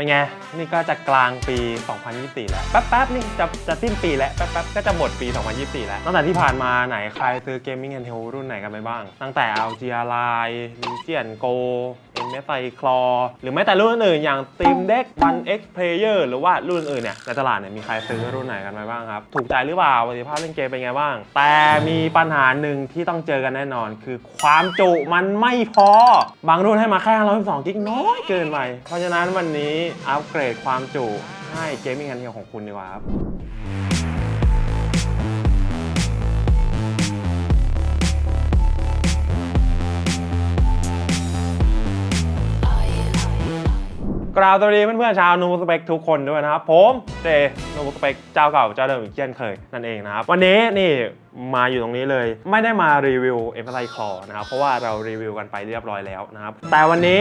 เป็นไง นี่ก็จะกลางปี 2024 แล้ว แป๊บๆ นี่จะจะสิ้นปีแล้ว แป๊บๆ ก็จะหมดปี 2024 แล้ว ตั้งแต่ที่ผ่านมาไหนใครซื้อ Gaming and Health รุ่นไหนกันไปบ้าง ตั้งแต่ LG Ally Legion Go MSI Claw หรือแม้แต่รุ่นอื่นอย่าง Steam Deck One X Player หรือว่ารุ่นอื่นเนี่ยในตลาดเนี่ยมีใครซื้อรุ่นไหนกันไปบ้างครับ ถูกใจหรือเปล่าประสิทธิภาพเล่นเกมเป็นไงบ้าง แต่มีปัญหาหนึ่งที่ต้องเจอกันแน่นอน คือความจุมันไม่พอ บางรุ่นให้มาแค่112กิกน้อยเกินไปเพราะฉะนั้นวันนี้อัปเกรดความจุให้ Gaming and Health ของคุณดีกว่าครับ กราบสวัสดีเพื่อนๆชาวนูสเปกทุกคนด้วยนะครับ ผมเจนูสเปกเจ้าเก่าเจ้าเดิมอีกเช่นเคยนั่นเองนะครับ วันนี้นี่มาอยู่ตรงนี้เลย ไม่ได้มารีวิวเอ็มไ i คอนะครับ เพราะว่าเรารีวิวกันไปเรียบร้อยแล้วนะครับ แต่วันนี้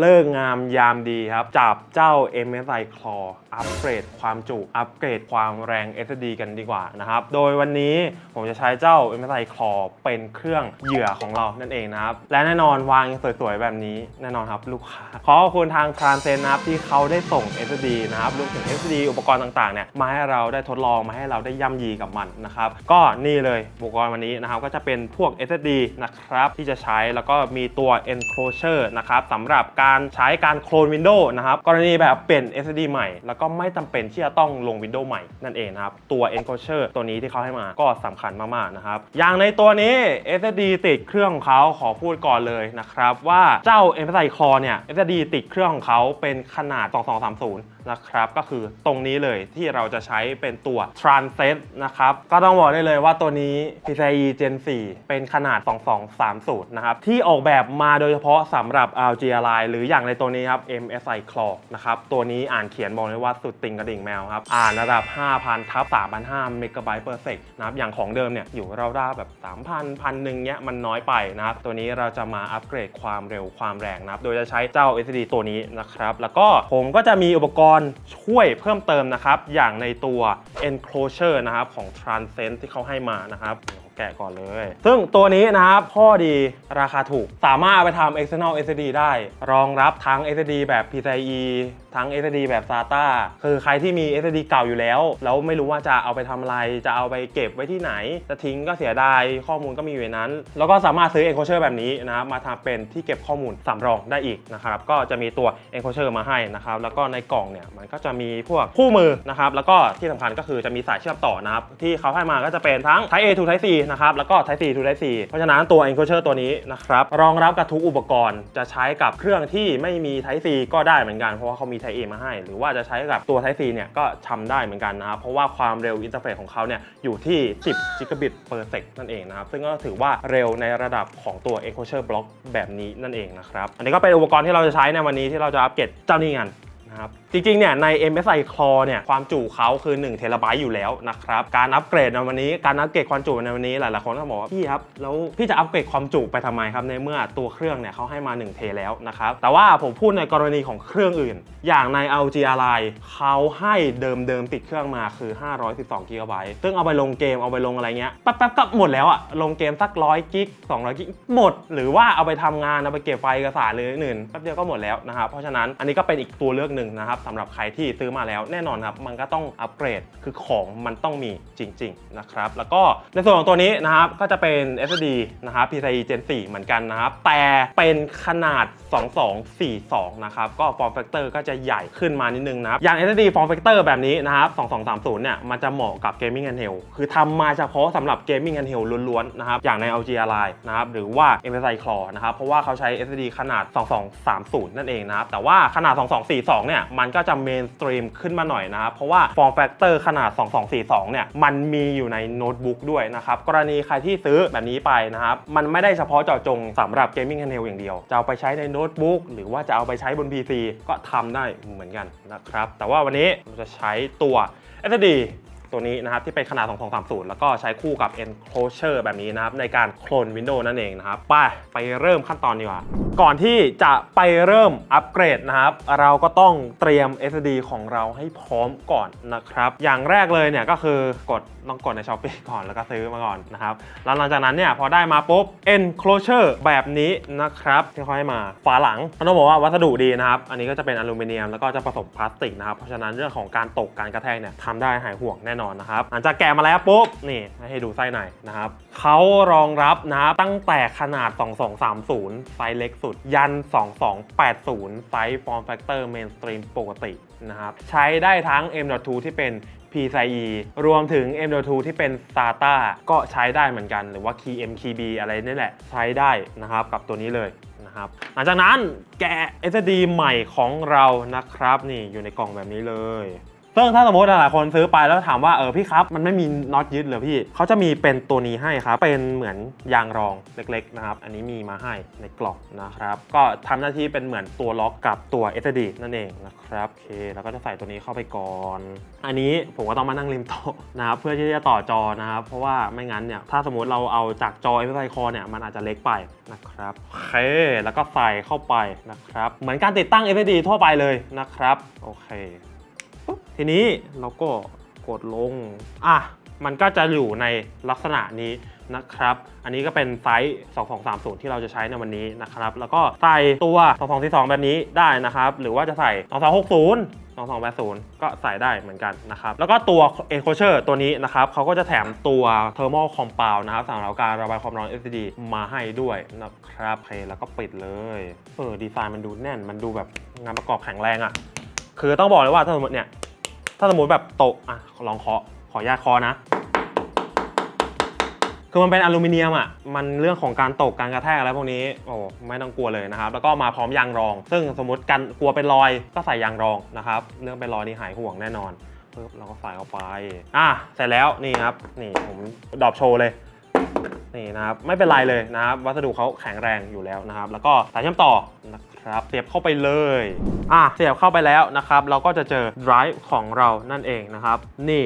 เลิกงามยามดีครับจับเจ้า MSI Claw อัปเกรดความจุ อัปเกรดความแรง SSD กันดีกว่านะครับ โดยวันนี้ผมจะใช้เจ้า MSI Claw เป็นเครื่องเหยื่อของเรานั่นเองนะครับ และแน่นอนวางสวยๆ แบบนี้แน่นอนครับลูกค้า ขอขอบคุณทาง Transcend นะครับที่เขาได้ส่ง SSD นะครับรวมถึง SSD อุปกรณ์ต่างๆเนี่ยมาให้เราได้ทดลองมาให้เราได้ย่ำยีกับมันนะครับ ก็นี่เลยอุปกรณ์วันนี้นะครับก็จะเป็นพวก SSD นะครับที่จะใช้แล้วก็มีตัว enclosure นะครับสำหรับการใช้การโคลน Windows นะครับกรณีแบบเปลี่ยน SSD ใหม่แล้วก็ไม่จำเป็นที่จะต้องลงวินโดว์ใหม่นั่นเองนะครับ ตัว enclosure ตัวนี้ที่เขาให้มาก็สำคัญมากๆนะครับ อย่างในตัวนี้ SSD ติดเครื่องของเขาขอพูดก่อนเลยนะครับว่าเจ้า MSI Core เนี่ย SSD ติดเครื่องของเขาเป็นขนาด 2230 นะครับก็คือตรงนี้เลยที่เราจะใช้เป็นตัว Transcend นะครับก็ต้องบอกได้เลยว่าตัวนี้ PCIe Gen 4 เป็นขนาด 2230 นะครับ ที่ออกแบบมาโดยเฉพาะสำหรับ RG Ally หรืออย่างในตัวนี้ครับ MSI Claw นะครับ ตัวนี้อ่านเขียนบอกเลยว่าสุดติงกระดิ่งแมวครับ อ่านระดับ 5,000ทับ3,500เมกะไบต์เปอร์เซกนะครับ อย่างของเดิมเนี่ยอยู่ราวๆแบบ 3,000 พันหนึ่งเนี้ยมันน้อยไปนะครับ ตัวนี้เราจะมาอัปเกรดความเร็วความแรงนะครับ โดยจะใช้เจ้า SSD ตัวนี้นะครับ แล้วก็ผมก็จะมีอุปกรณ์ช่วยเพิ่มเติมนะครับ อย่างในตัว enclosure นะครับของ Transcend ที่เขาให้มานะครับ แกะก่อนเลย ซึ่งตัวนี้นะครับข้อดีราคาถูก สามารถเอาไปทำ external SSD ได้ รองรับทั้ง SSD แบบ PCIe ทั้ง SSD แบบ SATA คือใครที่มี SSD เก่าอยู่แล้ว แล้วไม่รู้ว่าจะเอาไปทำอะไร จะเอาไปเก็บไว้ที่ไหน จะทิ้งก็เสียดาย ข้อมูลก็มีอยู่ในนั้น แล้วก็สามารถซื้อ enclosure แบบนี้นะครับมาทำเป็นที่เก็บข้อมูลสำรองได้อีกนะครับ ก็จะมีตัว enclosure มาให้นะครับ แล้วก็ในกล่องเนี่ยมันก็จะมีพวกคู่มือนะครับ แล้วก็ที่สำคัญก็คือจะมีสายเชื่อมต่อนะครับที่เขาให้มาก็จะเป็นทั้ง Type A to Type C นะครับ แล้วก็ Type C to Type C เพราะฉะนั้นตัว enclosure ตัวนี้นะครับรองรับกับทุกอุปกรณ์จะใช้กับเครื่องที่ไม่มี Type C ก็ได้เหมือนกันเพราะว่าเขามี Type A มาให้ หรือว่าจะใช้กับตัว Type C เนี่ยก็ทำได้เหมือนกันนะครับเพราะว่าความเร็วอินเทอร์เฟซของเขาเนี่ยอยู่ที่ 10 gigabit per sec นั่นเองนะครับซึ่งก็ถือว่าเร็วในระดับของตัว enclosure block แบบนี้นั่นเองนะครับอันนี้ก็เป็นอุปกรณ์ที่เราจะใช้ในวันนี้ที่เราจะอัปเกรดเจ้านี่กันนะครับ จริงๆ เนี่ยใน MSI Core เนี่ยความจุเขาคือ1เทราไบต์อยู่แล้วนะครับ การอัปเกรดในวันนี้การอัปเกรดความจุในวันนี้หลายๆคนก็บอกว่าพี่ครับแล้วพี่จะอัปเกรดความจุไปทำไมครับในเมื่อตัวเครื่องเนี่ยเขาให้มา 1 เทแล้วนะครับ แต่ว่าผมพูดในกรณีของเครื่องอื่น อย่างใน LG Ally เขาให้เดิมๆติดเครื่องมาคือ 512 g b ซึ่งเอาไปลงเกมเอาไปลงอะไรเงี้ยแป๊บๆก็หมดแล้วอะลงเกมสัก100กิก200กิกหมด หรือว่าเอาไปทำงานเอาไปเก็บไฟล์เอกสารหรืออื่นแป๊บเดียวก็หมดแล้วนะครับเพราะฉะนั้นอันนี้ก็เป็นอีกตัวเลือกหนึ่งนะครับสำหรับใครที่ซื้อมาแล้วแน่นอนครับมันก็ต้องอัปเกรดคือของมันต้องมีจริงๆนะครับแล้วก็ในส่วนของตัวนี้นะครับก็จะเป็น SSD นะครับ PCIe Gen 4 เหมือนกันนะครับ แต่เป็นขนาด 2242 นะครับ ก็ form factor ก็จะใหญ่ขึ้นมานิดนึงนะครับ อย่าง SSD form factor แบบนี้นะครับ 2230 เนี่ย มันจะเหมาะกับ Gaming and hell คือทำมาเฉพาะสำหรับ Gaming and hell ล้วนๆ นะครับ อย่างใน LG Ally นะครับ หรือว่า MSI Claw นะครับ เพราะว่าเขาใช้ SSD ขนาด 2230 นั่นเองนะครับ แต่ว่าขนาด 2242 เนี่ย มันก็จะเมนสตรีมขึ้นมาหน่อยนะครับ เพราะว่าฟอร์มแฟกเตอร์ขนาด 2242 เนี่ย มันมีอยู่ในโน้ตบุ๊กด้วยนะครับ กรณีใครที่ซื้อแบบนี้ไปนะครับ มันไม่ได้เฉพาะเจาะจงสำหรับเกมมิ่งแฮนด์เฮลอย่างเดียว จะเอาไปใช้ในโน้ตบุ๊กหรือว่าจะเอาไปใช้บน PC ก็ทำได้เหมือนกันนะครับ แต่ว่าวันนี้เราจะใช้ตัว SSD ตัวนี้นะครับที่เป็นขนาด 2230 แล้วก็ใช้คู่กับ enclosure แบบนี้นะครับในการโคลน Windows นั่นเองนะครับไปไปเริ่มขั้นตอนดีกว่า ก่อนที่จะไปเริ่มอัปเกรดนะครับ เราก็ต้องเตรียม SSD ของเราให้พร้อมก่อนนะครับ อย่างแรกเลยเนี่ยก็คือกด ต้องกดในช้อปปีก่อนแล้วก็ซื้อมาก่อนนะครับแล้วหลังจากนั้นเนี่ยพอได้มาปุ๊บ enclosure แบบนี้นะครับที่เขาให้มาฝาหลังต้องบอกว่าวัสดุดีนะครับ อันนี้ก็จะเป็นอลูมิเนียมแล้วก็จะผสมพลาสติกนะครับ เพราะฉะนั้นเรื่องของการตกการกระแทกเนี่ยทำได้หายห่วงแน่นอนนะครับหลังจากแกะมาแล้วปุ๊บนี่ให้ดูไส้ในนะครับเขารองรับนะตั้งแต่ขนาด 2230 ไซส์เล็กสุด ยัน 2280 ไซส์ form factor mainstream ปกติ นะครับ ใช้ได้ทั้ง M.2 ที่เป็น PCIe รวมถึง M.2 ที่เป็น SATA ก็ใช้ได้เหมือนกันหรือว่า Key M Key B อะไรนี่แหละ ใช้ได้นะครับกับตัวนี้เลยนะครับ หลังจากนั้นแกะ SSD ใหม่ของเรานะครับ นี่อยู่ในกล่องแบบนี้เลย ซึ่งถ้าสมมติหลายๆคนซื้อไปแล้วถามว่าเออพี่ครับ มันไม่มีน็อตยึดเหรอพี่เขาจะมีเป็นตัวนี้ให้ครับ เป็นเหมือนยางรองเล็กๆนะครับ อันนี้มีมาให้ในกล่องนะครับ ก็ทำหน้าที่เป็นเหมือนตัวล็อกกับตัว SSD นั่นเองนะครับโอเคแล้วก็จะใส่ตัวนี้เข้าไปก่อน อันนี้ผมก็ต้องมานั่งริมโต๊ะนะครับเพื่อที่จะต่อจอนะครับ เพราะว่าไม่งั้นเนี่ยถ้าสมมติเราเอาจากจอ MSI Core เนี่ยมันอาจจะเล็กไปนะครับโอเคแล้วก็ใส่เข้าไปนะครับ เหมือนการติดตั้ง SSD ทั่วไปเลยนะครับโอเค ทีนี้เราก็กดลง อะ มันก็จะอยู่ในลักษณะนี้นะครับ อันนี้ก็เป็นไซส์ 2230 ที่เราจะใช้ในวันนี้นะครับ แล้วก็ใส่ตัว 2242 แบบนี้ได้นะครับ หรือว่าจะใส่ 2260 2280 ก็ใส่ได้เหมือนกันนะครับ แล้วก็ตัว enclosure ตัวนี้นะครับเขาก็จะแถมตัว thermal compound นะครับสำหรับการระบายความร้อน SSD มาให้ด้วยนะครับโอเคแล้วก็ปิดเลย เออ ดีไซน์มันดูแน่น มันดูแบบงานประกอบแข็งแรงอะคือต้องบอกเลยว่าถ้าสมมติเนี่ย ถ้าสมมติแบบโตะอะลองเคาะขออนุญาตเคาะนะ คือมันเป็นอลูมิเนียมอะ มันเรื่องของการตกการกระแทกอะไรพวกนี้ โอ้ไม่ต้องกลัวเลยนะครับ แล้วก็มาพร้อมยางรอง ซึ่งสมมติกันกลัวเป็นรอยก็ใส่ยางรองนะครับ เรื่องเป็นรอยนี่หายห่วงแน่นอนปึ๊บเราก็ใส่เข้าไป อะเสร็จแล้วนี่ครับ นี่ผมดอปโชว์เลยนี่นะครับไม่เป็นไรเลยนะครับวัสดุเขาแข็งแรงอยู่แล้วนะครับ แล้วก็สายเชื่อมต่อนะ ครับ เสียบเข้าไปเลย อะ เสียบเข้าไปแล้วนะครับ เราก็จะเจอ drive ของเรานั่นเองนะครับ นี่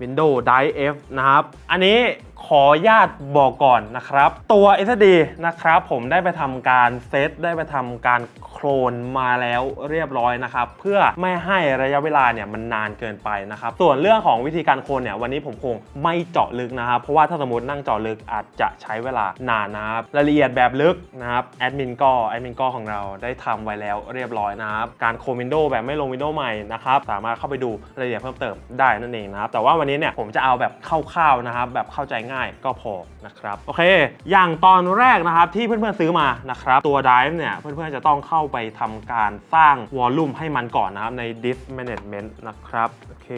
Windows Drive F นะครับ อันนี้ ขอญาตบอกก่อนนะครับ ตัว SSD นะครับ ผมได้ไปทำการเซตได้ไปทำการโคลนมาแล้วเรียบร้อยนะครับ เพื่อไม่ให้ระยะเวลาเนี่ยมันนานเกินไปนะครับ ส่วนเรื่องของวิธีการโคลนเนี่ยวันนี้ผมคงไม่เจาะลึกนะครับ เพราะว่าถ้าสมมตินั่งเจาะลึกอาจจะใช้เวลานานนะครับรายละเอียดแบบลึกนะครับแอดมินก็แอดมินก็ของเราได้ทำไว้แล้วเรียบร้อยนะครับการโคลนวินโดว์แบบไม่ลงวินโดว์ใหม่นะครับสามารถเข้าไปดูรายละเอียดเพิ่มเติมได้นั่นเองนะครับแต่ว่าวันนี้เนี่ยผมจะเอาแบบคร่าวๆนะครับแบบเข้าใจง่ายก็พอนะครับโอเค อย่างตอนแรกนะครับที่เพื่อนๆซื้อมานะครับตัว Drive เนี่ยเพื่อนๆจะต้องเข้าไปทำการสร้างวอลลุ่มให้มันก่อนนะครับใน Disk Management นะครับโอเค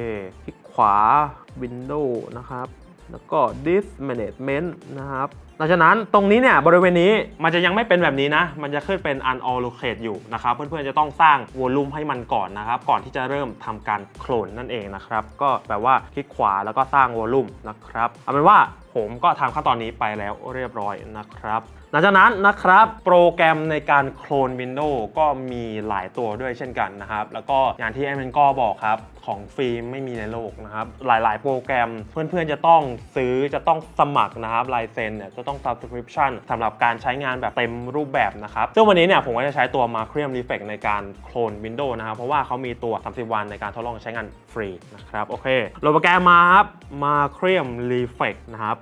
คลิกขวา Window นะครับแล้วก็ Disk Management นะครับหลังจากนั้นตรงนี้เนี่ยบริเวณนี้มันจะยังไม่เป็นแบบนี้นะ มันจะขึ้นเป็น unallocate อยู่นะครับ เพื่อนๆจะต้องสร้างวอลลุ่มให้มันก่อนนะครับ ก่อนที่จะเริ่มทำการโคลนนั่นเองนะครับ ก็แบบว่าคลิกขวาแล้วก็สร้างวอลลุ่มนะครับเอาเป็นว่า ผมก็ทำขั้นตอนนี้ไปแล้วเรียบร้อยนะครับหลังจากนั้นนะครับโปรแกรมในการโคลน Windows ก็มีหลายตัวด้วยเช่นกันนะครับ แล้วก็อย่างที่แอดมินก็บอกครับของฟรีไม่มีในโลกนะครับ หลาย ๆ โปรแกรมเพื่อนๆจะต้องซื้อจะต้องสมัครนะครับลายเซ็นเนี่ยจะต้อง subscription สำหรับการใช้งานแบบเต็มรูปแบบนะครับ ซึ่งวันนี้เนี่ยผมก็จะใช้ตัว Macrium Reflex ในการโคลน Windows นะครับ เพราะว่าเขามีตัว 30 วันในการทดลองใช้งานฟรีนะครับโอเคโหลดโปรแกรมมาครับ Macrium Reflex นะครับ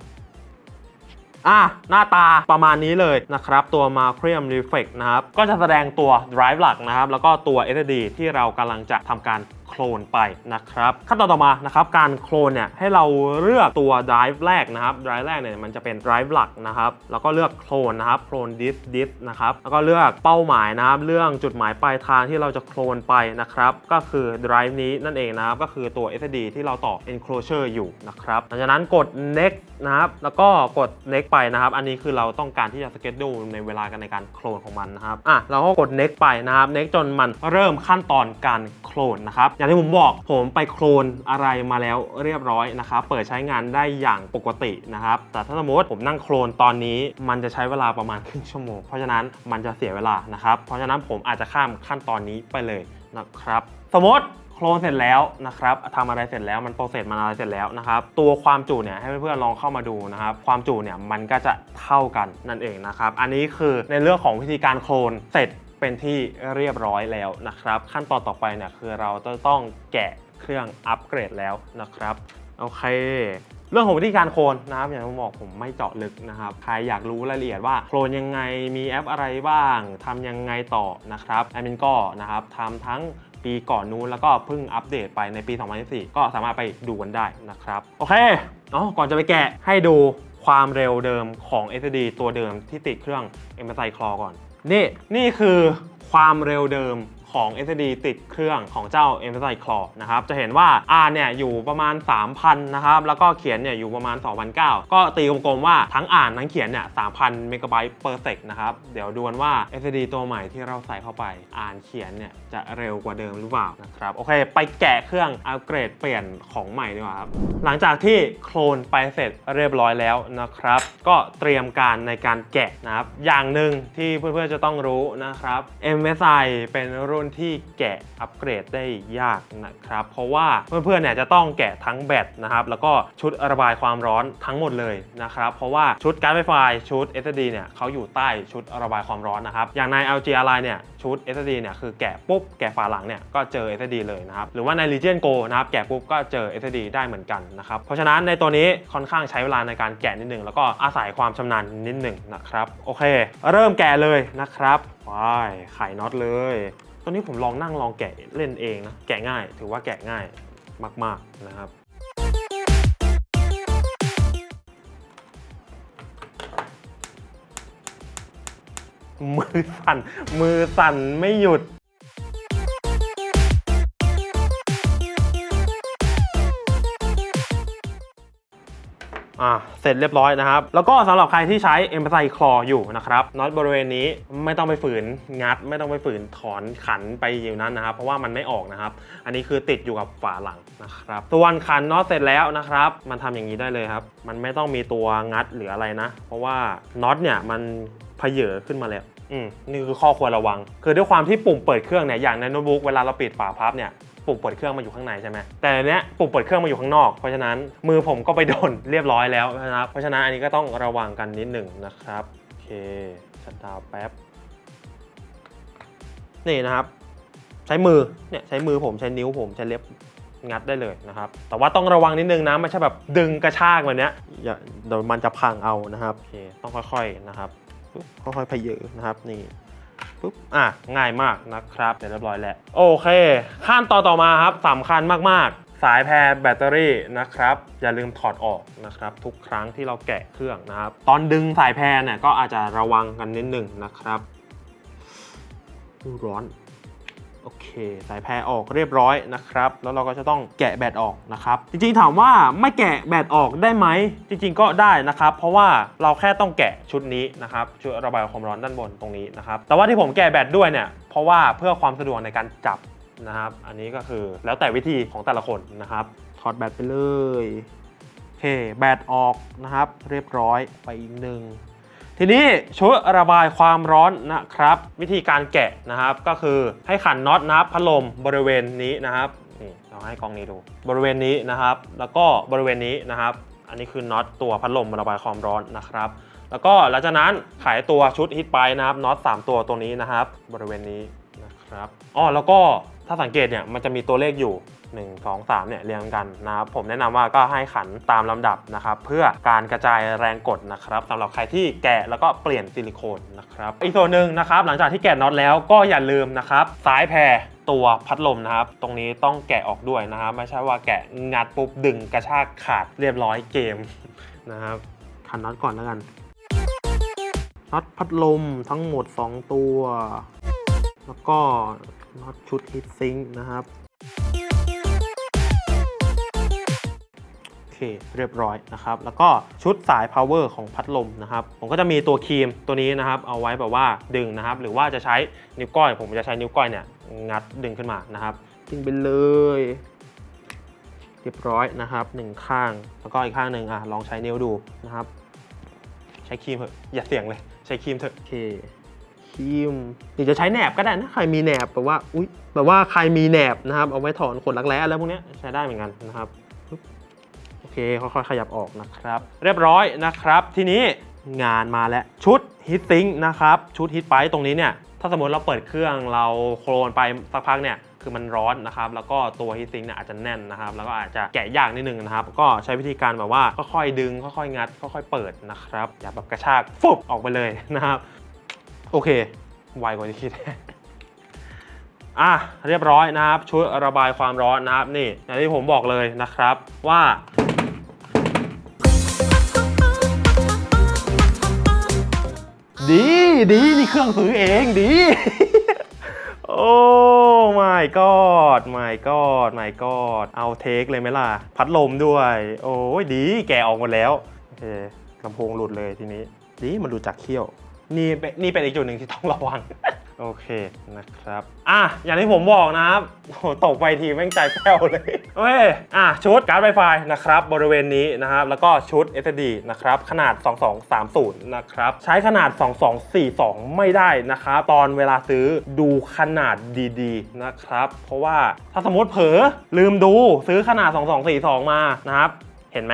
อะหน้าตาประมาณนี้เลยนะครับ ตัว Macrium Reflex นะครับ ก็จะแสดงตัว drive หลักนะครับ แล้วก็ตัว SSD ที่เรากำลังจะทำการ โคลนไปนะครับขั้นตอนต่อมานะครับการโคลนเนี่ยให้เราเลือกตัว drive แรกนะครับ drive แรกเนี่ยมันจะเป็น drive หลักนะครับแล้วก็เลือกโคลนนะครับโคลน disk disk นะครับแล้วก็เลือกเป้าหมายนะครับเรื่องจุดหมายปลายทางที่เราจะโคลนไปนะครับก็คือ drive นี้นั่นเองนะครับก็คือตัว SSD ที่เราต่อ enclosure อยู่นะครับหลังจากนั้นกด next นะครับแล้วก็กด next ไปนะครับ อันนี้คือเราต้องการที่จะ schedule ในเวลากันในการโคลนของมันนะครับอะเราก็กด next ไปนะครับ next จนมันเริ่มขั้นตอนการโคลนนะครับอย่างที่ผมบอกผมไปโคลนอะไรมาแล้วเรียบร้อยนะครับเปิดใช้งานได้อย่างปกตินะครับแต่ถ้าสมมติผมนั่งโคลนตอนนี้ มันจะใช้เวลาประมาณครึ่งชั่วโมง เพราะฉะนั้นมันจะเสียเวลานะครับเพราะฉะนั้นผมอาจจะข้ามขั้นตอนนี้ไปเลยนะครับสมมติโคลนเสร็จแล้วนะครับทำอะไรเสร็จแล้วมันโปรเซสมันอะไรเสร็จแล้วนะครับ ตัวความจุเนี่ยให้เพื่อนๆลองเข้ามาดูนะครับ ความจุเนี่ยมันก็จะเท่ากันนั่นเองนะครับ อันนี้คือในเรื่องของวิธีการโคลนเสร็จ เป็นที่เรียบร้อยแล้วนะครับ ขั้นตอนต่อไปเนี่ยคือเราจะต้องแกะเครื่องอัปเกรดแล้วนะครับโอเค เรื่องของวิธีการโคลนนะครับอย่างที่ผมบอกผมไม่เจาะลึกนะครับ ใครอยากรู้รายละเอียดว่าโคลนยังไงมีแอปอะไรบ้างทำยังไงต่อนะครับแอดมินก็นะครับทำทั้งปีก่อนนู้นแล้วก็เพิ่งอัปเดตไปในปี 2024 ก็สามารถไปดูกันได้นะครับ โอเคอ๋อก่อนจะไปแกะให้ดูความเร็วเดิมของ SSD ตัวเดิมที่ติดเครื่อง MSI Claw ก่อน นี่นี่คือความเร็วเดิม ของ SSD ติดเครื่องของเจ้า MSI Claw นะครับ จะเห็นว่า R เนี่ยอยู่ประมาณ 3,000 นะครับ แล้วก็เขียนเนี่ยอยู่ประมาณ 2,900 ก็ตีกลมๆว่าทั้งอ่านทั้งเขียนเนี่ย 3,000 เมกะไบต์ per sec นะครับ เดี๋ยวดูกันว่า SSD ตัวใหม่ที่เราใส่เข้าไปอ่านเขียนเนี่ยจะเร็วกว่าเดิมหรือเปล่านะครับ โอเค ไปแกะเครื่องอัปเกรดเปลี่ยนของใหม่ดีกว่าครับ หลังจากที่โคลนไปเสร็จเรียบร้อยแล้วนะครับ ก็เตรียมการในการแกะนะครับ อย่างหนึ่งที่เพื่อนๆจะต้องรู้นะครับ MSI เป็นรุ่นที่แกะอัปเกรดได้ยากนะครับ เพราะว่าเพื่อนๆเนี่ยจะต้องแกะทั้งแบตนะครับ แล้วก็ชุดระบายความร้อนทั้งหมดเลยนะครับ เพราะว่าชุดการ์ดไฟฟ้าชุด SSD เนี่ยเขาอยู่ใต้ชุดระบายความร้อนนะครับ อย่างใน LG Ally เนี่ยชุด SSD เนี่ยคือแกะปุ๊บแกะฝาหลังเนี่ยก็เจอ SSD เลยนะครับ หรือว่าใน Legion Go นะครับแกะปุ๊บก็เจอ SSD ได้เหมือนกันนะครับ เพราะฉะนั้นในตัวนี้ค่อนข้างใช้เวลาในการแกะนิดนึงแล้วก็อาศัยความชำนาญนิดหนึ่งนะครับ โอเค เริ่มแกะเลยนะครับว้ายไขน็อตเลย ตอนนี้ผมลองนั่งลองแกะเล่นเองนะ แกะง่าย ถือว่าแกะง่ายมากๆนะครับ มือสั่น มือสั่นไม่หยุด อะเสร็จเรียบร้อยนะครับ แล้วก็สำหรับใครที่ใช้ e m p a t h i Claw อยู่นะครับน็อตบริเวณนี้ไม่ต้องไปฝืนงัด ไม่ต้องไปฝืนถอนขันไปอยู่นั้นนะครับ เพราะว่ามันไม่ออกนะครับ อันนี้คือติดอยู่กับฝาหลังนะครับส่วนขันน็อตเสร็จแล้วนะครับ มันทำอย่างนี้ได้เลยครับ มันไม่ต้องมีตัวงัดหรืออะไรนะ เพราะว่าน็อตเนี่ยมันเพเยอขึ้นมาแล้วอืมนี่คือข้อควรระวัง คือด้วยความที่ปุ่มเปิดเครื่องเนี่ยอย่างในโน้ตบุ๊กเวลาเราปิดฝาพับเนี่ย ปุ่มเปิดเครื่องมาอยู่ข้างในใช่ไหมแต่อันเนี้ยปุ่มเปิดเครื่องมาอยู่ข้างนอก เพราะฉะนั้นมือผมก็ไปโดนเรียบร้อยแล้วนะครับเพราะฉะนั้นอันนี้ก็ต้องระวังกันนิดหนึ่งนะครับโอเคชัดดาวน์แป๊บนี่นะครับใช้มือเนี่ยใช้มือผมใช้นิ้วผมใช้เล็บงัดได้เลยนะครับ แต่ว่าต้องระวังนิดนึงนะไม่ใช่แบบดึงกระชากแบบเนี้ยอย่าเดี๋ยวมันจะพังเอานะครับโอเคต้องค่อยๆนะครับค่อยๆพยเยอนะครับนี่ ปุ๊บอะง่ายมากนะครับเสร็จเรียบร้อยแล้วโอเค ขั้นตอนต่อมาครับสำคัญมากๆ สายแพรแบตเตอรี่นะครับ อย่าลืมถอดออกนะครับ ทุกครั้งที่เราแกะเครื่องนะครับ ตอนดึงสายแพรเนี่ยก็อาจจะระวังกันนิดหนึ่งนะครับร้อน โอเค สายแพรออกเรียบร้อยนะครับ แล้วเราก็จะต้องแกะแบตออกนะครับ จริงๆถามว่าไม่แกะแบตออกได้ไหม จริงๆก็ได้นะครับ เพราะว่าเราแค่ต้องแกะชุดนี้นะครับชุดระบายความร้อนด้านบนตรงนี้นะครับ แต่ว่าที่ผมแกะแบตด้วยเนี่ย เพราะว่าเพื่อความสะดวกในการจับนะครับ อันนี้ก็คือแล้วแต่วิธีของแต่ละคนนะครับ ถอดแบตไปเลยโอเค แบตออกนะครับ เรียบร้อยไปอีกหนึ่ง ทีนี้ชุดระบายความร้อนนะครับ วิธีการแกะนะครับ ก็คือให้ขันน็อตนะครับพัดลมบริเวณนี้นะครับนี่เราให้กล้องนี้ดูบริเวณนี้นะครับ แล้วก็บริเวณนี้นะครับ อันนี้คือน็อตตัวพัดลมระบายความร้อนนะครับ แล้วก็หลังจากนั้นขายตัวชุดฮิตไปนะครับน็อต3 ตัวตรงนี้นะครับ บริเวณนี้นะครับอ๋อแล้วก็ถ้าสังเกตเนี่ยมันจะมีตัวเลขอยู่ 1 2 3เนี่ยเรียงกันนะครับผมแนะนำว่าก็ให้ขันตามลำดับนะครับเพื่อการกระจายแรงกดนะครับสำหรับใครที่แกะแล้วก็เปลี่ยนซิลิโคนนะครับอีกส่วนหนึ่งนะครับหลังจากที่แกะน็อตแล้วก็อย่าลืมนะครับสายแพรตัวพัดลมนะครับ ตรงนี้ต้องแกะออกด้วยนะครับ ไม่ใช่ว่าแกะงัดปุ๊บดึงกระชากขาดเรียบร้อยเกมนะครับขันน็อตก่อนแล้วกันน็อตพัดลมทั้งหมด 2 ตัว แล้วก็น็อตชุดฮีทซิงค์นะครับ เคเรียบร้อยนะครับแล้วก็ชุดสาย power ของพัดลมนะครับผมก็จะมีตัวครีมตัวนี้นะครับเอาไว้แบบว่าดึงนะครับหรือว่าจะใช้นิ้วก้อย ผมจะใช้นิ้วก้อยเนี่ยงัดดึงขึ้นมานะครับดึงไปเลยเรียบร้อยนะครับหนึ่งข้างแล้วก็อีกข้างหนึ่งอะลองใช้นิ้วดูนะครับใช้ครีมเถอะอย่าเสี่ยงเลยใช้ครีมเถอะโอเคครีมหรือจะใช้แหนบก็ได้นะใครมีแหนบแบบว่าอุ้ยแบบว่าใครมีแหนบนะครับเอาไว้ถอนขนรักแร้อะไรพวกนี้ใช้ได้เหมือนกันนะครับ เคค่อยๆขยับออกนะครับ เรียบร้อยนะครับ ทีนี้งานมาแล้วชุดฮิตซิงนะครับชุดฮิตไปตรงนี้เนี่ยถ้าสมมติเราเปิดเครื่องเราโคลนไปสักพักเนี่ยคือมันร้อนนะครับแล้วก็ตัวฮีซิงเนี่ยอาจจะแน่นนะครับแล้วก็อาจจะแกะยากนิดนึงนะครับก็ใช้วิธีการแบบว่าค่อยๆดึงค่อยๆงัดค่อยๆเปิดนะครับอย่าแบบกระชากฟุบออกไปเลยนะครับโอเคไวกว่าที่คิดอะเรียบร้อยนะครับชุดระบายความร้อนนะครับนี่อย่างที่ผมบอกเลยนะครับว่า ดีดีนี่เครื่องซื้อเองดี โอ้ my god my god my god เอาเทคเลยไหมล่ะ พัดลมด้วย โอ้ยดีแกออกหมดแล้ว โอเคลำโพงหลุดเลยทีนี้ ดีมันหลุดจากเขี้ยว นี่เป็นนี่เป็นอีกจุดหนึ่งที่ต้องระวัง โอเคนะครับ อะ อย่างที่ผมบอกนะครับโหตกไปทีแม่งใจแป้วเลยโอเคอะ ชุดการ์ดไวไฟนะครับ บริเวณนี้นะครับ แล้วก็ชุด SSD นะครับ ขนาด 2230 นะครับ ใช้ขนาด 2242 ไม่ได้นะครับ ตอนเวลาซื้อดูขนาดดีๆ นะครับ เพราะว่าถ้าสมมติเผลอลืมดูซื้อขนาด 2242 มานะครับ เห็นไหม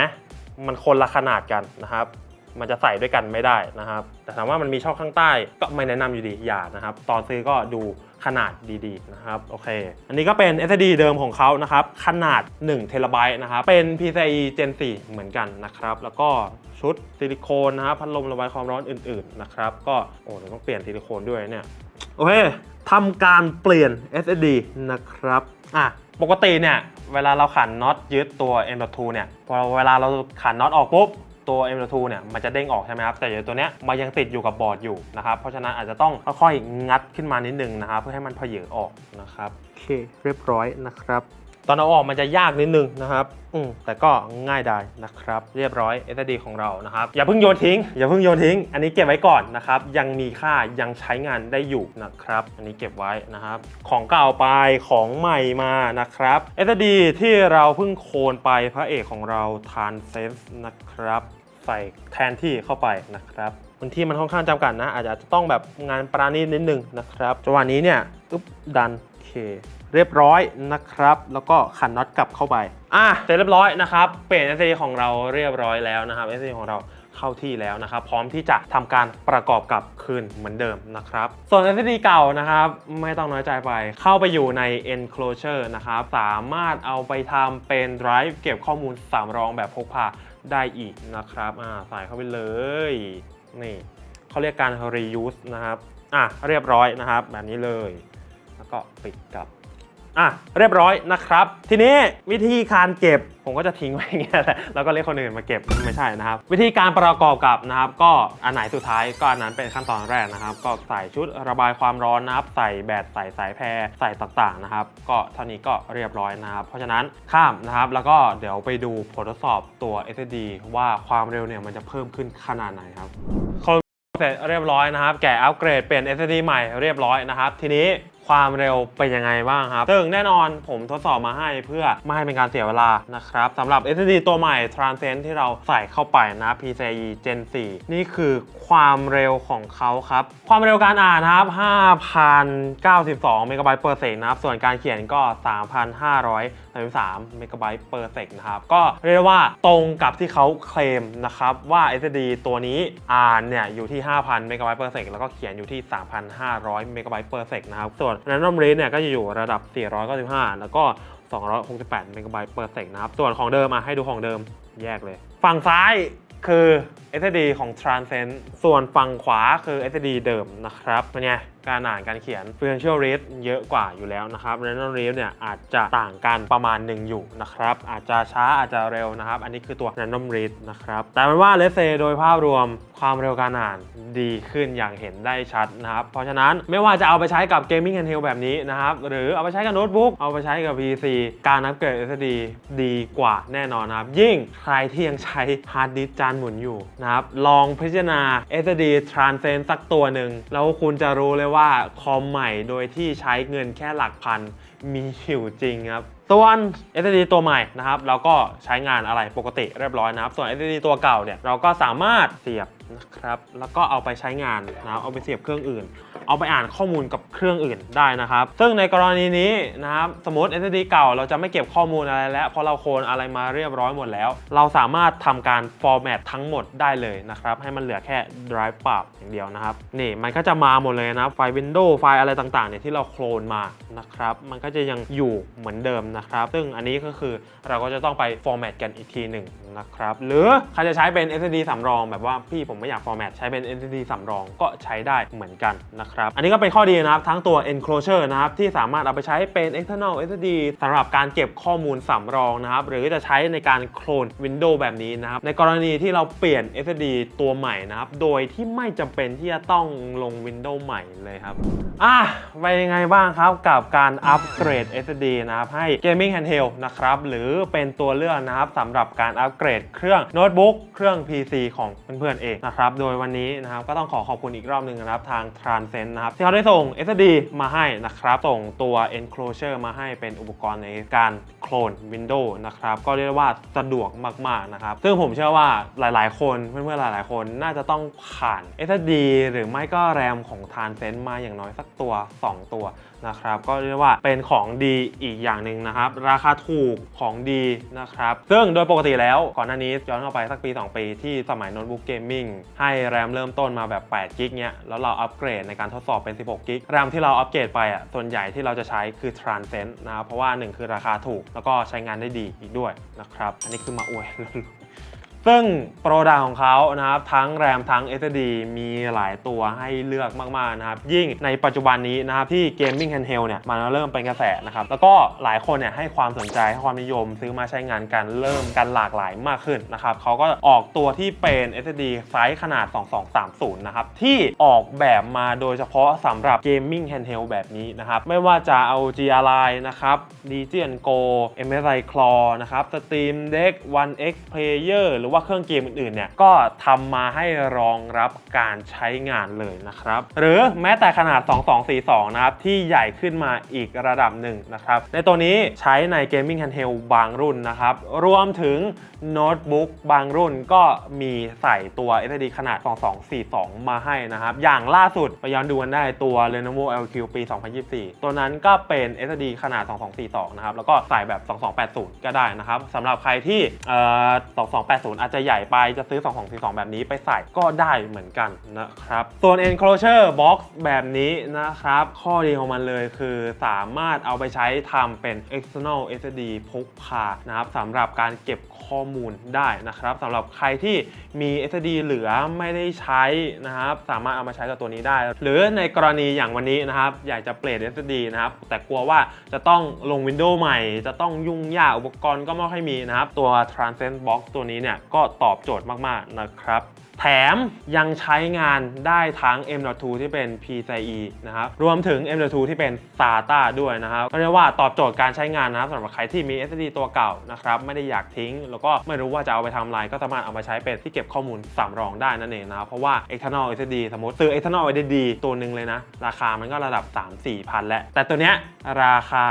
มันคนละขนาดกันนะครับ มันจะใส่ด้วยกันไม่ได้นะครับ แต่ถามว่ามันมีช่องข้างใต้ก็ไม่แนะนำอยู่ดีอย่านะครับ ตอนซื้อก็ดูขนาดดีๆนะครับโอเค อันนี้ก็เป็น SSD เดิมของเขานะครับ ขนาด1เทราไบต์นะครับ เป็น PCIe Gen 4 เหมือนกันนะครับ แล้วก็ชุดซิลิโคนนะครับพัดลมระบายความร้อนอื่นๆนะครับ ก็โอ้เดี๋ยวต้องเปลี่ยนซิลิโคนด้วยเนี่ยโอเคทำการเปลี่ยน SSD นะครับอะปกติเนี่ยเวลาเราขันน็อตยึดตัว M.2 เนี่ยพอเวลาเราขันน็อตออกปุ๊บ ตัว M.2 เนี่ยมันจะเด้งออกใช่ไหมครับแต่เดี๋ยวตัวเนี้ยมันยังติดอยู่กับบอร์ดอยู่นะครับเพราะฉะนั้นอาจจะต้องค่อยๆงัดขึ้นมานิดนึงนะครับเพื่อให้มันเพเยอออกนะครับโอเคเรียบร้อยนะครับ ตอนเอาออกมันจะยากนิดนึงนะครับ อืมแต่ก็ง่ายได้นะครับ เรียบร้อย SSD ของเรานะครับ อย่าเพิ่งโยนทิ้ง อย่าเพิ่งโยนทิ้ง อันนี้เก็บไว้ก่อนนะครับ ยังมีค่ายังใช้งานได้อยู่นะครับ อันนี้เก็บไว้นะครับ ของเก่าไปของใหม่มานะครับ SSD ที่เราเพิ่งโคนไปพระเอกของเราทานเซฟนะครับ ใส่แทนที่เข้าไปนะครับพื้นที่มันค่อนข้างจำกัดนะ อาจจะต้องแบบงานปราณีตนิดนึงนะครับจังหวะนี้เนี่ยอึ๊บดันเค เรียบร้อยนะครับ แล้วก็ขันน็อตกลับเข้าไป อะเสร็จเรียบร้อยนะครับ เปลี่ยน SSD ของเราเรียบร้อยแล้วนะครับ SSD ของเราเข้าที่แล้วนะครับ พร้อมที่จะทำการประกอบกับคืนเหมือนเดิมนะครับ ส่วน SSD เก่านะครับ ไม่ต้องน้อยใจไป เข้าไปอยู่ใน enclosure นะครับ สามารถเอาไปทำเป็น drive เก็บข้อมูลสำรองแบบพกพาได้อีกนะครับอ่าใส่เข้าไปเลยนี่เขาเรียกการ reuse นะครับอะเรียบร้อยนะครับ แบบนี้เลย แล้วก็ปิดกลับ อะเรียบร้อยนะครับ ทีนี้วิธีการเก็บผมก็จะทิ้งไว้อย่างเงี้ยแหละแล้วก็เรียกคนอื่นมาเก็บไม่ใช่นะครับ วิธีการประกอบกับนะครับ ก็อันไหนสุดท้ายก็อันนั้นเป็นขั้นตอนแรกนะครับ ก็ใส่ชุดระบายความร้อนนะครับ ใส่แบตใส่สายแพรใส่ต่างๆนะครับ ก็เท่านี้ก็เรียบร้อยนะครับ เพราะฉะนั้นข้ามนะครับ แล้วก็เดี๋ยวไปดูผลทดสอบตัว SSD ว่าความเร็วเนี่ยมันจะเพิ่มขึ้นขนาดไหนครับเสร็จเรียบร้อยนะครับ แกะอัปเกรดเป็น SSD ใหม่เรียบร้อยนะครับ ทีนี้ ความเร็วเป็นยังไงบ้างครับ ซึ่งแน่นอนผมทดสอบมาให้เพื่อไม่ให้เป็นการเสียเวลานะครับสำหรับ SSD ตัวใหม่ Transcend ที่เราใส่เข้าไปนะ PCIe Gen 4 นี่คือความเร็วของเขาครับ ความเร็วการอ่านครับ 5,092 เมกะไบต์ per second นะครับ ส่วนการเขียนก็ 3,533 เมกะไบต์ per second นะครับ ก็เรียกได้ว่าตรงกับที่เขาเคลมนะครับว่า SSD ตัวนี้อ่านเนี่ยอยู่ที่ 5,000 เมกะไบต์ per second แล้วก็เขียนอยู่ที่ 3,500 เมกะไบต์ per second นะครับส่วน random read เนี่ยก็จะอยู่ระดับ 495 แล้วก็ 268 เมกะไบต์เปอร์เซกนะครับ ส่วนของเดิมมาให้ดูของเดิมแยกเลย ฝั่งซ้ายคือ SSD ของ Transcend ส่วนฝั่งขวาคือ SSD เดิมนะครับเป็นไงการอ่านการเขียน Potential Read เยอะกว่าอยู่แล้วนะครับ Random Read เนี่ยอาจจะต่างกันประมาณหนึ่งอยู่นะครับ อาจจะช้าอาจจะเร็วนะครับ อันนี้คือตัว Random Read นะครับ แต่เป็นว่า Let's say โดยภาพรวมความเร็วการอ่านดีขึ้นอย่างเห็นได้ชัดนะครับ เพราะฉะนั้นไม่ว่าจะเอาไปใช้กับ Gaming Handheld แบบนี้นะครับ หรือเอาไปใช้กับโน้ตบุ๊กเอาไปใช้กับ PC การอัปเกรด SSD ดีกว่าแน่นอนนะครับ ยิ่งใครที่ยังใช้ฮาร์ดดิสก์จานหมุนอยู่นะครับ ลองพิจารณา SSD Transcend สักตัวหนึ่ง แล้วคุณจะรู้เลยว่าคอมใหม่โดยที่ใช้เงินแค่หลักพันมีอยู่จริงครับส่วน SSD ตัวใหม่นะครับ เราก็ใช้งานอะไรปกติเรียบร้อยนะครับ ส่วน SSD ตัวเก่าเนี่ยเราก็สามารถเสียบ นะครับ แล้วก็เอาไปใช้งานนะเอาไปเสียบเครื่องอื่น เอาไปอ่านข้อมูลกับเครื่องอื่นได้นะครับ ซึ่งในกรณีนี้นะครับ สมมติ SSD เก่าเราจะไม่เก็บข้อมูลอะไรแล้ว เพราะเราโคลนอะไรมาเรียบร้อยหมดแล้ว เราสามารถทำการ format ทั้งหมดได้เลยนะครับ ให้มันเหลือแค่ drive ปล่าอย่างเดียวนะครับ นี่มันก็จะมาหมดเลยนะ ไฟล์ Windows ไฟล์อะไรต่างๆเนี่ยที่เราโคลนมานะครับ มันก็จะยังอยู่เหมือนเดิมนะครับ ซึ่งอันนี้ก็คือเราก็จะต้องไป format กันอีกทีหนึ่งนะครับ หรือใครจะใช้เป็น SSD สำรองแบบว่าพี่ผมไม่อยาก format ใช้เป็น SSD สำรองก็ใช้ได้เหมือนกันนะครับ อันนี้ก็เป็นข้อดีนะครับ ทั้งตัว enclosure นะครับ ที่สามารถเอาไปใช้เป็น external SSD สำหรับการเก็บข้อมูลสำรองนะครับ หรือจะใช้ในการโคลน Windows แบบนี้นะครับ ในกรณีที่เราเปลี่ยน SSD ตัวใหม่นะครับ โดยที่ไม่จำเป็นที่จะต้องลง Windows ใหม่เลยครับ อะไปยังไงบ้างครับกับการอัปเกรด SSD นะครับให้ Gaming Handheld นะครับ หรือเป็นตัวเลือกนะครับสำหรับการอัปเกรดเครื่องโน้ตบุ๊กเครื่อง PC ของเพื่อนๆเองนะครับ โดยวันนี้นะครับก็ต้องขอขอบคุณอีกรอบหนึ่งนะครับทาง Transcend นะครับที่เขาได้ส่ง SSD มาให้นะครับ ส่งตัว enclosure มาให้เป็นอุปกรณ์ในการโคลน Windows นะครับ ก็เรียกว่าสะดวกมากๆนะครับ ซึ่งผมเชื่อว่าหลายๆ คนเพื่อนๆหลายๆ คนน่าจะต้องผ่าน SSD หรือไม่ก็แรมของ Transcend มาอย่างน้อยสักตัว 2 ตัว นะครับ ก็เรียกว่าเป็นของดีอีกอย่างหนึ่งนะครับ ราคาถูกของดีนะครับ ซึ่งโดยปกติแล้วก่อนหน้านี้ย้อนกลับไปสักปี 2 ปีที่สมัยโน้ตบุ๊กเกมมิ่งให้แรมเริ่มต้นมาแบบ8กิกเนี้ยแล้วเราอัปเกรดในการทดสอบเป็น 16กิกแรมที่เราอัปเกรดไปอะส่วนใหญ่ที่เราจะใช้คือ Transcend นะเพราะว่า 1 คือราคาถูก แล้วก็ใช้งานได้ดีอีกด้วยนะครับ อันนี้คือมาอวย ซึ่งโปรดักของเขานะครับทั้งแรมทั้ง SSD มีหลายตัวให้เลือกมาก ๆ นะครับ ยิ่งในปัจจุบันนี้นะครับ ที่ Gaming Handheld เนี่ยมันเริ่มเป็นกระแสนะครับ แล้วก็หลายคนเนี่ยให้ความสนใจ ให้ความนิยมซื้อมาใช้งานกันเริ่มกันหลากหลายมากขึ้นนะครับเขาก็ออกตัวที่เป็น SSD ไซส์ขนาด 2230 นะครับ ที่ออกแบบมาโดยเฉพาะสำหรับ Gaming Handheld แบบนี้นะครับไม่ว่าจะเอา GRI นะครับ Legion Go MSI Claw นะครับ Steam Deck One X Player หรือว่าเครื่องเกมอื่นๆเนี่ยก็ทำมาให้รองรับการใช้งานเลยนะครับ หรือแม้แต่ขนาด 2242 นะครับ ที่ใหญ่ขึ้นมาอีกระดับหนึ่งนะครับ ในตัวนี้ใช้ใน Gaming Handheld บางรุ่นนะครับ รวมถึงโน้ตบุ๊กบางรุ่นก็มีใส่ตัว SSD ขนาด 2242 มาให้นะครับ อย่างล่าสุดไปย้อนดูกันได้ตัว Lenovo LQ ปี 2024 ตัวนั้นก็เป็น SSD ขนาด 2242 นะครับ แล้วก็ใส่แบบ 2280 ก็ได้นะครับสำหรับใครที่ 2280อาจจะใหญ่ไปจะซื้อ 2242 แบบนี้ไปใส่ก็ได้เหมือนกันนะครับส่วน enclosure box แบบนี้นะครับ ข้อดีของมันเลยคือสามารถเอาไปใช้ทำเป็น external SSD พกพานะครับสำหรับการเก็บข้อมูลได้นะครับสำหรับใครที่มี SSD เหลือไม่ได้ใช้นะครับ สามารถเอามาใช้กับตัวนี้ได้ หรือในกรณีอย่างวันนี้นะครับ อยากจะเปลี่ยน SSD นะครับ แต่กลัวว่าจะต้องลง Windows ใหม่ จะต้องยุ่งยากอุปกรณ์ก็ไม่ค่อยมีนะครับ ตัว Transcend Box ตัวนี้เนี่ยก็ตอบโจทย์มากๆนะครับแถมยังใช้งานได้ทั้ง M.2 ที่เป็น PCIe นะครับ รวมถึง M.2 ที่เป็น SATA ด้วยนะครับ ก็เรียกว่าตอบโจทย์การใช้งานนะครับสำหรับใครที่มี SSD ตัวเก่านะครับ ไม่ได้อยากทิ้ง แล้วก็ไม่รู้ว่าจะเอาไปทำอะไรก็สามารถเอามาใช้เป็นที่เก็บข้อมูลสำรองได้นั่นเองนะครับ เพราะว่า external SSD สมมติซื้อ external SSD ตัวหนึ่งเลยนะ ราคามันก็ระดับ 3-4พันแล้ว แต่ตัวเนี้ยราคา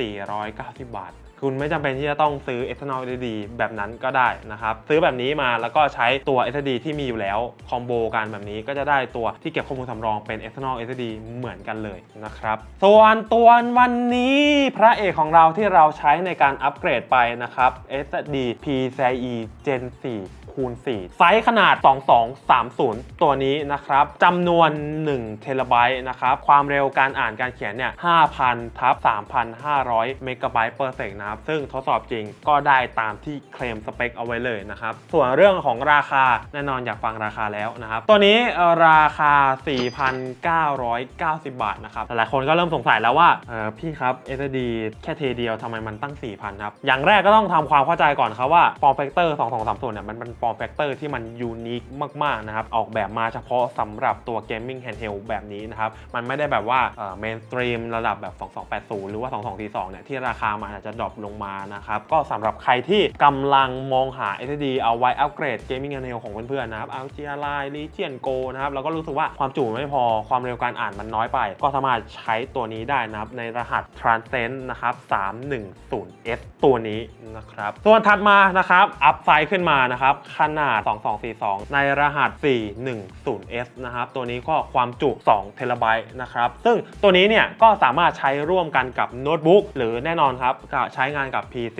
1,490 บาท คุณไม่จำเป็นที่จะต้องซื้อ external SSD แบบนั้นก็ได้นะครับ ซื้อแบบนี้มาแล้วก็ใช้ตัว SSD ที่มีอยู่แล้วคอมโบกันแบบนี้ก็จะได้ตัวที่เก็บข้อมูลสำรองเป็น external SSD เหมือนกันเลยนะครับ ส่วนตัววันนี้พระเอกของเราที่เราใช้ในการอัปเกรดไปนะครับ SSD PCIe Gen 4คูณ4ไซส์ขนาด 2230 ตัวนี้นะครับจำนวน1เทราไบต์นะครับ ความเร็วการอ่านการเขียนเนี่ย 5,000 ทับ 3,500 เมกะไบต์ per sec นะครับ ซึ่งทดสอบจริงก็ได้ตามที่เคลมสเปคเอาไว้เลยนะครับ ส่วนเรื่องของราคาแน่นอนอยากฟังราคาแล้วนะครับ ตัวนี้เอ่อราคา 4,990 บาทนะครับ หลายคนก็เริ่มสงสัยแล้วว่าเออพี่ครับ SSD แค่เทเดียวทำไมมันตั้ง 4,000 ครับ อย่างแรกก็ต้องทำความเข้าใจก่อนครับว่า form factor 2230เนี่ยมันเป็น form factor ที่มันยูนิคมากๆนะครับออกแบบมาเฉพาะสำหรับตัว gaming handheld แบบนี้นะครับมันไม่ได้แบบว่าเอ่อ mainstream ระดับแบบ 2280 หรือว่า 2242เนี่ยที่ราคามันอาจจะดรอปลงมานะครับ ก็สำหรับใครที่กำลังมองหา SSD เอาไว้อัปเกรด gaming handheld ของเพื่อนๆนะครับ LG Line Legion Go นะครับ แล้วก็รู้สึกว่าความจุไม่พอความเร็วการอ่านมันน้อยไป ก็สามารถใช้ตัวนี้ได้นะครับ ในรหัส Transcend นะครับ 310S ตัวนี้นะครับ ส่วนถัดมานะครับ อัพไซด์ขึ้นมานะครับ ขนาด 2242 ในรหัส 410S นะครับ ตัวนี้ก็ความจุ2เทราไบต์นะครับ ซึ่งตัวนี้เนี่ยก็สามารถใช้ร่วมกันกับโน้ตบุ๊กหรือแน่นอนครับก็ใช้งานกับ PC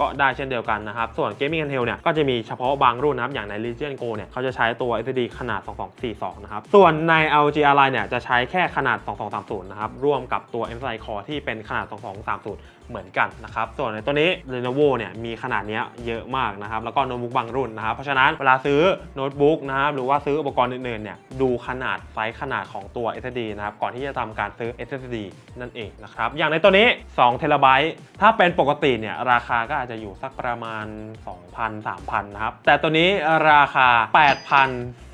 ก็ได้เช่นเดียวกันนะครับ ส่วน Gaming Handheld เนี่ยก็จะมีเฉพาะบางรุ่นนะครับอย่างใน Legion Go เนี่ยเขาจะใช้ตัว SSD ขนาด 2242 นะครับ ส่วนใน LG Ally เนี่ยจะใช้แค่ขนาด 2230 นะครับร่วมกับตัว MSI Core ที่เป็นขนาด 2230 เหมือนกันนะครับ ส่วนในตัวนี้ Lenovo เนี่ยมีขนาดนี้เยอะมากนะครับ แล้วก็โน้ตบุ๊กบางรุ่นนะครับ เพราะฉะนั้นเวลาซื้อโน้ตบุ๊กนะครับหรือว่าซื้ออุปกรณ์อื่นๆเนี่ยดูขนาดไซส์ขนาดของตัว SSD นะครับ ก่อนที่จะทำการซื้อ SSD นั่นเองนะครับ อย่างในตัวนี้2เทราไบต์ถ้าเป็นปกติเนี่ยราคาก็อาจจะอยู่สักประมาณ 2,000 3,000นะครับ แต่ตัวนี้ราคา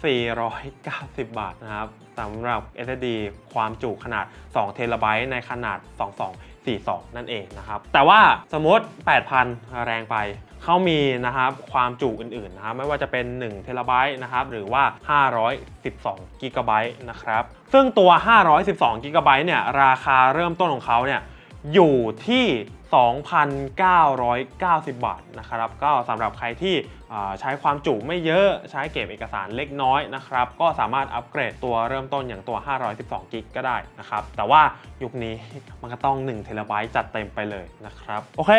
8,490 บาทนะครับสำหรับ SSD ความจุขนาด 2 เทราไบต์ในขนาด 22 42 นั่นเองนะครับ แต่ว่าสมมติ 8,000 แรงไปเขามีนะครับความจุอื่นๆนะครับไม่ว่าจะเป็น1เทราไบต์นะครับหรือว่า 512กิกะไบต์นะครับซึ่งตัว 512กิกะไบต์เนี่ยราคาเริ่มต้นของเขาเนี่ย อยู่ที่ 2,990 บาทนะครับ ก็สำหรับใครที่ใช้ความจุไม่เยอะใช้เก็บเอกสารเล็กน้อยนะครับ ก็สามารถอัปเกรดตัวเริ่มต้นอย่างตัว 512กิกก็ได้นะครับ แต่ว่ายุคนี้มันก็ต้อง1เทราไบต์จัดเต็มไปเลยนะครับ โอเค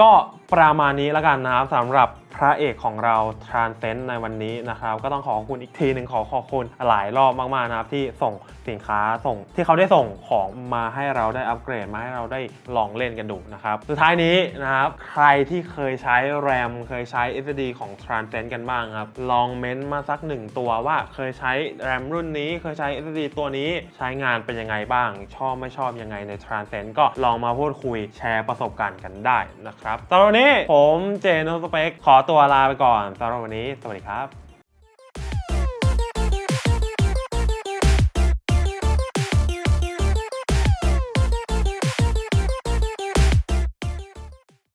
ก็ประมาณนี้แล้วกันนะครับสำหรับ พระเอกของเรา Transcen ในวันนี้นะครับ ก็ต้องขอขอบคุณอีกทีหนึ่งขอขอบคุณหลายรอบมากๆนะครับที่ส่งสินค้าส่งที่เขาได้ส่งของมาให้เราได้อัปเกรดมาให้เราได้ลองเล่นกันดูนะครับสุดท้ายนี้นะครับใครที่เคยใช้ RAM เคยใช้ SSD ของ Transcend กันบ้างครับ ลองเม้นต์มาสักหนึ่งตัวว่าเคยใช้ RAM รุ่นนี้เคยใช้ SSD ตัวนี้ใช้งานเป็นยังไงบ้าง ชอบไม่ชอบยังไงใน Transcend ก็ลองมาพูดคุยแชร์ประสบการณ์กันได้นะครับสำหรับวันนี้ผมเจนโนสเปกขอตัวลาไปก่อนสำหรับวันนี้ สวัสดีครับ